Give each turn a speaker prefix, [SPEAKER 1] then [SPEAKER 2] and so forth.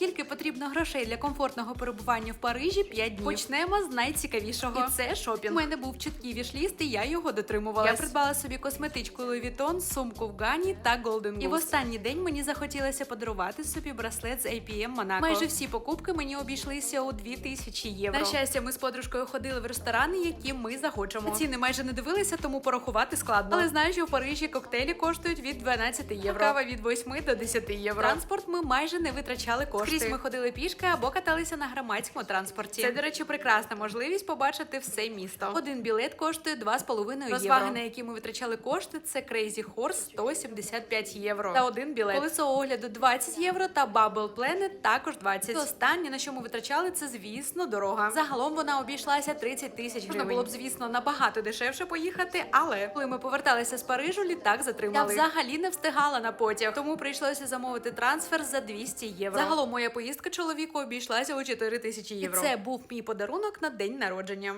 [SPEAKER 1] Скільки потрібно грошей для комфортного перебування в Парижі 5 днів? Почнемо з найцікавішого. І це шопінг. У мене був чіткий вішліст, і я його дотримувалась. Я придбала собі косметичку Louis Vuitton, сумку в Гані та Golden Goose. І в останній день мені захотілося подарувати собі браслет з APM Monaco. Майже всі покупки мені обійшлися у 2000 євро. На щастя, ми з подружкою ходили в ресторани, які ми захочемо. Ціни майже не дивилися, тому порахувати складно. Але знаю, що в Парижі коктейлі коштують від 12 євро. Кава від 8 до 10 євро. Транспорт ми майже не витрачали кошти. Скрізь ми ходили пішки або каталися на громадському транспорті. Це, до речі, прекрасна можливість побачити все місто. Один білет коштує 2,5 євро. Розваги, на які ми витрачали кошти, це Crazy Horse 175 євро. Та один білет. Колесо огляду 20 євро та Bubble Planet також 20. І Останнє, на що ми витрачали, це звісно дорога. Загалом вона обійшлася 30 тисяч гривень. Можна було б, звісно, набагато дешевше поїхати, але коли ми поверталися з Парижу, літак затримали. Я взагалі не встигала на потяг, тому прийшлося замовити трансфер за 200 євро. Загалом моя поїздка чоловіку обійшлася у 4 тисячі євро. І це був мій подарунок на день народження.